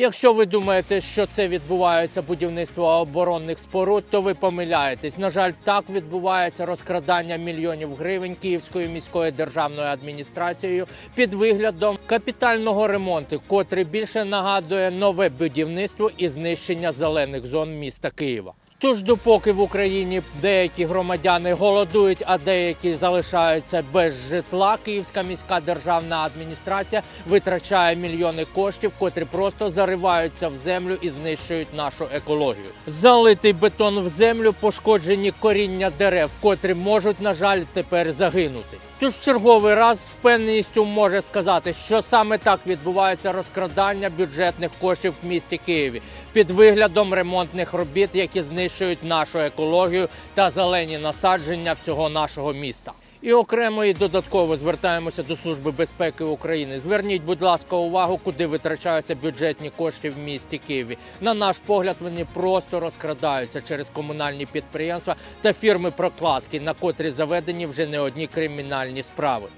Якщо ви думаєте, що це відбувається будівництво оборонних споруд, то ви помиляєтесь. На жаль, так відбувається розкрадання мільйонів гривень Київською міською державною адміністрацією під виглядом капітального ремонту, котрий більше нагадує нове будівництво і знищення зелених зон міста Києва. Тож, допоки в Україні деякі громадяни голодують, а деякі залишаються без житла, Київська міська державна адміністрація витрачає мільйони коштів, котрі просто зариваються в землю і знищують нашу екологію. Залитий бетон в землю, пошкоджені коріння дерев, котрі можуть, на жаль, тепер загинути. Тож в черговий раз впевненістю може сказати, що саме так відбувається розкрадання бюджетних коштів в місті Києві під виглядом ремонтних робіт, які знищують нашу екологію та зелені насадження всього нашого міста. І окремо і додатково звертаємося до Служби безпеки України. Зверніть, будь ласка, увагу, куди витрачаються бюджетні кошти в місті Києві. На наш погляд, вони просто розкрадаються через комунальні підприємства та фірми прокладки, на котрі заведені вже не одні кримінальні справи.